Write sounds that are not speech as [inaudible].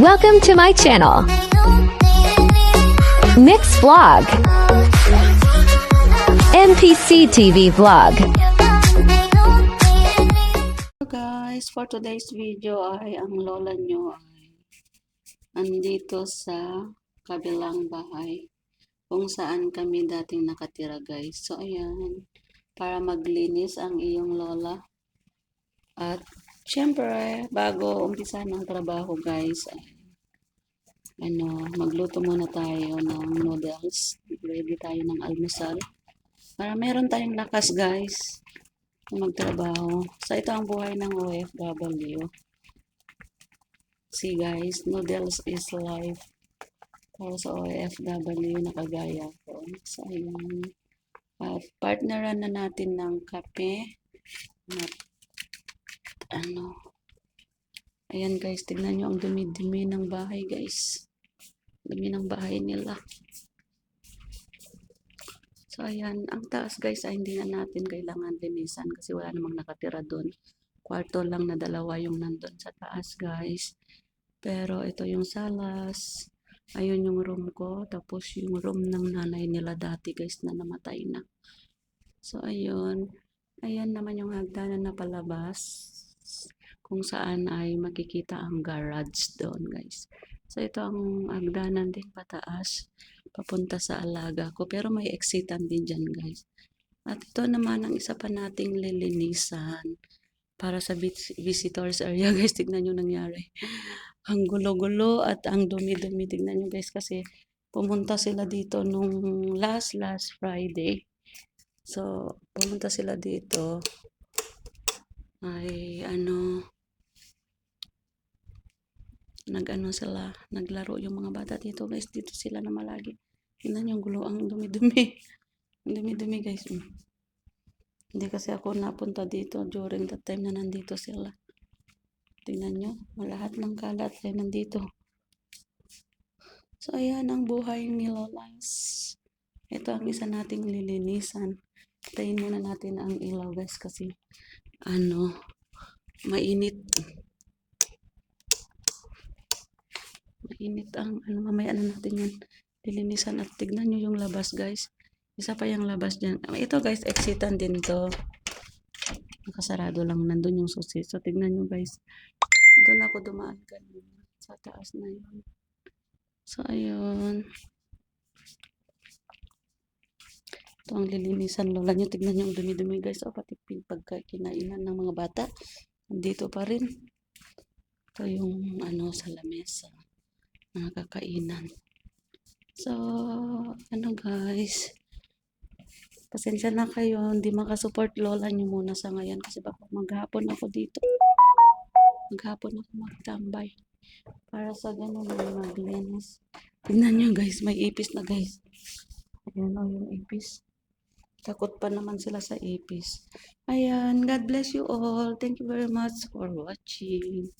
Welcome to my channel, Mix Vlog, MPC TV Vlog. So guys, for today's video ay ang lola nyo ay andito sa kabilang bahay kung saan kami dating nakatira guys. So ayan, para maglinis ang iyong lola. At syempre, bago umpisa ng trabaho guys, ano, magluto muna tayo ng noodles. Ready tayo ng almusal. Para meron tayong lakas guys na magtrabaho. So, ito ang buhay ng OFW. See guys, noodles is life. Para sa OFW na kagaya ko. So, ayan. At partneran na natin ng kape. Na, ano. Ayan guys, tignan nyo ang dumi-dumi ng bahay guys. Dumi ng bahay nila. So, ayan. Ang taas, guys, ay hindi na natin kailangan linisan kasi wala namang nakatira doon. Kwarto lang na dalawa yung nandun sa taas, guys. Pero ito yung salas. Ayun yung room ko. Tapos yung room ng nanay nila dati, guys, na namatay na. So, ayun. Ayan naman yung hagdanan na palabas kung saan ay makikita ang garage doon, guys. So, ito ang hagdanan din pataas papunta sa alaga ko. Pero may exitan din dyan, guys. At ito naman ang isa pa nating lilinisan para sa vis- visitors area, [laughs] guys. Tignan nyo nangyari. Ang gulo-gulo at ang dumi-dumi. Tignan nyo, guys, kasi pumunta sila dito nung last, last Friday. So, pumunta sila dito. Ay, ano, nag-ano sila, naglaro yung mga bata dito, guys. Dito sila na malagi. Tingnan yung gulo, ang dumi-dumi. [laughs] Ang dumi-dumi, guys. Hindi kasi ako napunta dito during the time na nandito sila. Tingnan nyo, lahat ng kalat ay nandito. So, ayan ang buhay ni Lolas. Ito ang isa nating lilinisan. Tayin muna natin ang ilaw, guys, kasi ano, mainit. Mainit ang, ano, mamaya na natin yan lilinisan at tignan nyo yung labas guys. Isa pa yung labas dyan. Ah, ito guys exitan din to. Nakasarado lang nandun yung susi. So tignan nyo guys. Doon ako dumaan kanina sa taas na yun. So ayun. Ito ang lilinisan lola nyo. Tignan nyo ang dumi-dumi guys. O pati pin- pagkakinainan ng mga bata. Nandito pa rin. Ito yung ano sa lamesa mga kakainan So, ano guys, pasensya na kayo, hindi makasupport lola nyo muna sa ngayon kasi baka maghapon ako dito. Maghapon ako magtambay para sa ganun na maglinis. Tingnan nyo guys, may ipis na guys. Ayan o yung ipis. Takot pa naman sila sa ipis. Ayan, God bless you all. Thank you very much for watching.